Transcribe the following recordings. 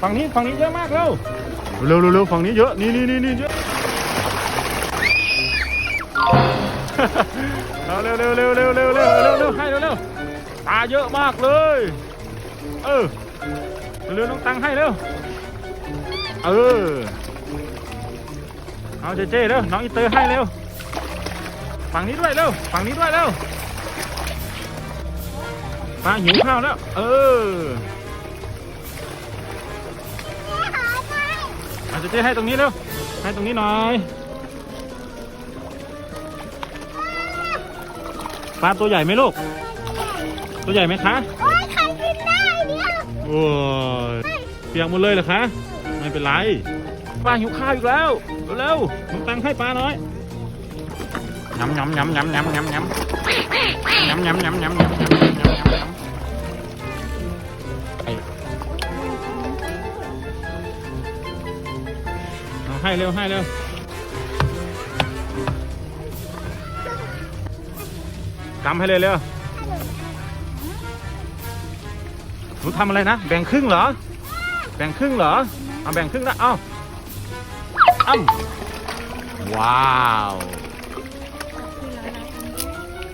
ฝั่งนี้ฝั่งนี้เยอะมากเร็วเร็วเร็วเร็วฝั่งนี้เยอะนี่นี่นี่นี่เยอะเอาเร็วเร็วเร็วเร็วเร็วเร็วเร็วเร็วให้เร็วเร็วปลาเยอะมากเลย เออเร็วน้องตังให้เร็วเออเอาเจเจเร็วน้องอีเตอร์ให้เร็วฝั่งนี้ด้วยเร็วฝั่งนี้ด้วยเร็วปลาหิวข้าวแล้ว เออ อาเจเจให้ตรงนี้เร็ว ให้ตรงนี้หน่อย ปลาตัวใหญ่ไหมลูก ตัวใหญ่ไหมคะ โอ้ยใครกินได้เนี่ยโอ้ยเปียกหมดเลยเหรอคะ ไม่เป็นไร ปลาหิวข้าวอีกแล้ว เร็วๆน้องตังให้ปลาหน่อยยำยำยำยำยำยำยำยำยำยำยำยำยำยำ ให้เร็วให้เร็วกำให้เลยเร็วหนูทำอะไรนะ แบ่งครึ่งเหรอ แบ่งครึ่งเหรอเอาแบ่งครึ่งนะเอ้าอ้ำว้าว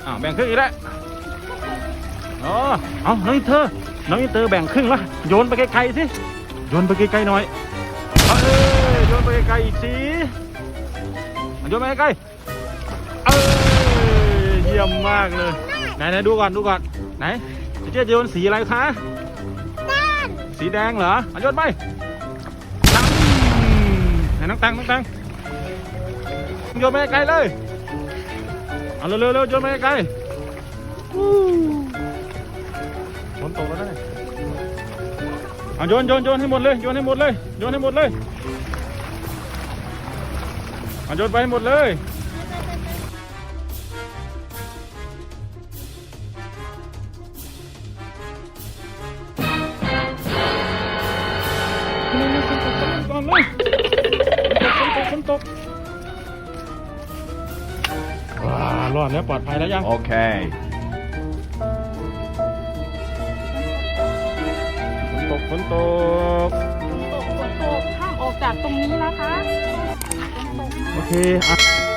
อ้าวแบ่งครึ่งอีกแล้วอ๋อเอาน้องอินเตอร์น้องอินเตอร์แบ่งครึ่งละโยนไปไกลๆสิโยนไปไกลๆหน่อยเออ ลๆอีกสิโยนไปไกลๆเอ้ยเยี่ยมมากเลย ไหนไหนดูก่อนดูก่อนไหนเจ๊จะโยนสีอะไรคะด้านสีแดงเหรอเอาโยนไปตังไหนน้องตังน้องตังโยนไปไกลๆเลย เอาเร็วๆเร็วโยนไปไกลๆอู้ฝนตกแล้วนะเนี่ยเอาโยนโยนโยนให้หมดเลย โยนให้หมดเลย โยนให้หมดเลย เอาโยนไปหมดเลยก่อนเลยตกฝนตกว้ารอดแล้วปลอดภัยแล้วยัง Okay. ฝนตกฝนตกตกฝนตกห้ามออกจากตรงนี้นะคะ โอเคอะ